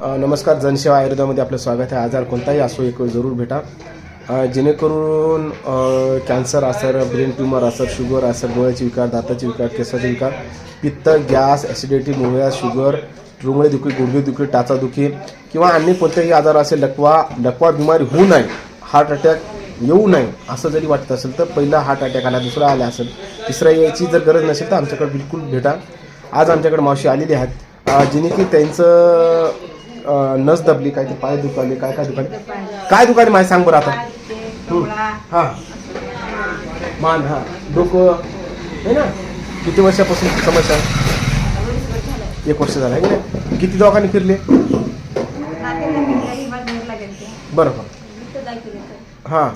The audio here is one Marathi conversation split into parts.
नमस्कार जनसेवा आयुर्वेदामध्ये आपलं स्वागत आहे. आजार कोणताही असो एक जरूर भेटा. जेणेकरून कॅन्सर असर ब्रेन ट्युमर असर शुगर असर डोळ्याचे विकार दाताचे विकार केसाचे विकार पित्त गॅस ॲसिडिटी मुळ्या शुगर रुंगळे दुखी गुडघे दुखी टाचा दुखी किंवा अन्य कोणतेही आजार असेल लकवा लकवा बिमारी होऊ नये हार्ट अटॅक येऊ नये असं जरी वाटत असेल तर पहिला हार्ट अटॅक आला दुसरा आला असेल तिसरा यायची जर गरज नसेल तर आमच्याकडे बिलकुल भेटा. आज आमच्याकडे मावशी आलेली आहेत. जेणे जिने की त्यांचं नस दबली काय ते पाय दुखाले काय काय दुखाले? काय दुखाले माहिती सांग बरं आता. हां. मान हां. डोकं. आहे ना? किती वर्षापासून समस्या? एक वर्ष झालं आहे नाही? किती दवाखाने फिरले? बरं बरं. हां.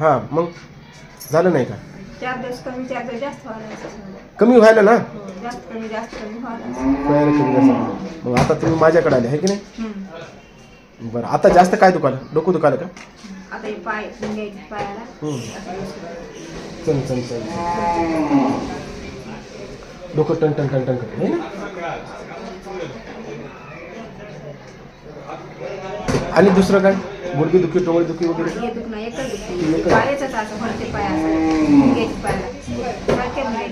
हां. मग झालं नाही का? चार दिवस कमी चार दिवस जास्त व्हायला असं. कमी व्हायला ना? जास्त कमी जास्त कमी व्हायला. व्हायला कमी जास्त. मग आता तुम्ही माझ्याकडे आले आहे की नाही. बरं आता जास्त काय दुखालं डोकं दुखालं का? आता हे पाय पायाला. चल चल चल. डोकं टन टन टन टन करते ना? आणि दुसरं काय? गुडघे दुखी टोळे दुखी वगैरे? हे दुखणं एकच एकच. दुखणं पायाच असं भरते पाय असं पायाला पाय.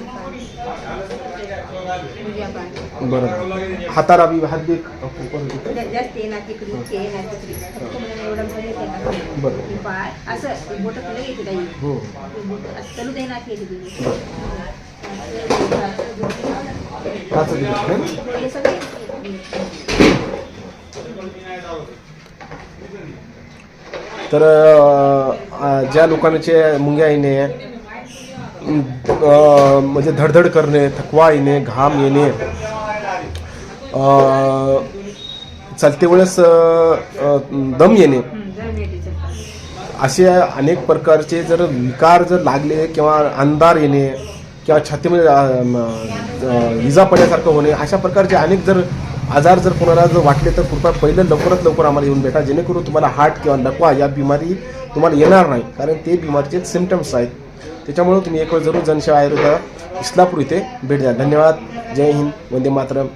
उजव्या पाय. बरं. हाताला बी हात बी परत दुखते. जा- जास्त येणार तिकडे इतके येणार तिकडे. फक्त म्हणजे एवढं भर येते ना. बरं. पाय. असं बोट तुला येते काही हो. बोट असं चालू देणार की येते तुझी हाच दुखत है ना हे सगळे. तर ज्या लोकांचे मुंग्या येणे म्हणजे धडधड करणे थकवा येणे घाम येणे चालते वेळेस दम येणे असे अनेक प्रकारचे जर विकार जर लागले किंवा अंधार येणे किंवा छातीमध्ये इजा पडल्यासारखं होणे अशा प्रकारचे अनेक जर आजार जर कोणाला जर वाटले तर कृपया पहिलं लवकरात लवकर आम्हाला येऊन भेटा जेणेकरून तुम्हाला हार्ट किंवा लकवा या बिमारी तुम्हाला येणार नाही. कारण ते बिमारीचे सिमटम्स आहेत. त्याच्यामुळे तुम्ही एक वेळ जरूर जनसेवा आयुर्वेद इस्लापूर इथे भेट द्या. धन्यवाद. जय हिंद. वंदे मातरम.